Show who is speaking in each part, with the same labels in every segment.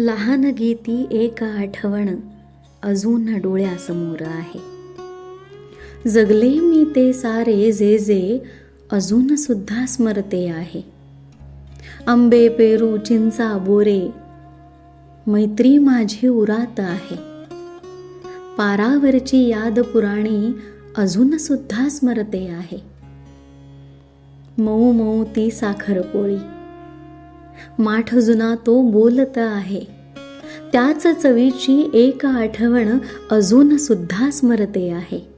Speaker 1: लहान गीती एक आठवण अजून डोळ्यासमोर आहे. जगले मी ते सारे जे जे अजून सुद्धा स्मरते आहे. आंबे पेरू चिंचा बोरे मैत्री माझी उरात आहे. पारावरची याद पुराणी अजून सुद्धा स्मरते आहे. मऊ मऊ ती साखरपोळी माठ जुना तो बोलत आहे. त्याच चवीची एक आठवण अजून सुद्धा स्मरते आहे.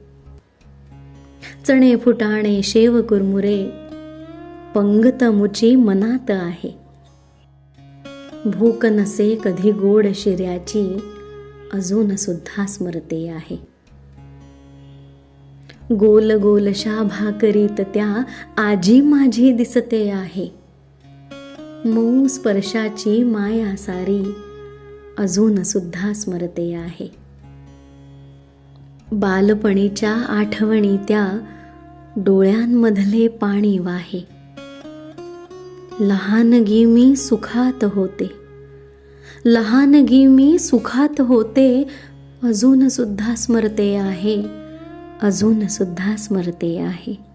Speaker 1: चणे फुटाणे शेव कुरमुरे पंगत मुची मनात आहे. भूक नसे कधी गोड शिर्याची अजून सुद्धा स्मरते आहे. गोल गोलशा भाकरीत त्या आजी माझी दिसते आहे. मऊ स्पर्शाची माया सारी अजून सुद्धा स्मरते आहे. बालपणीच्या आठवणी त्या डोळ्यांमधले पाणी वाहे. लहानगी मी सुखात होते. लहानगी मी सुखात होते अजून सुद्धा स्मरते आहे अजून सुद्धा स्मरते आहे.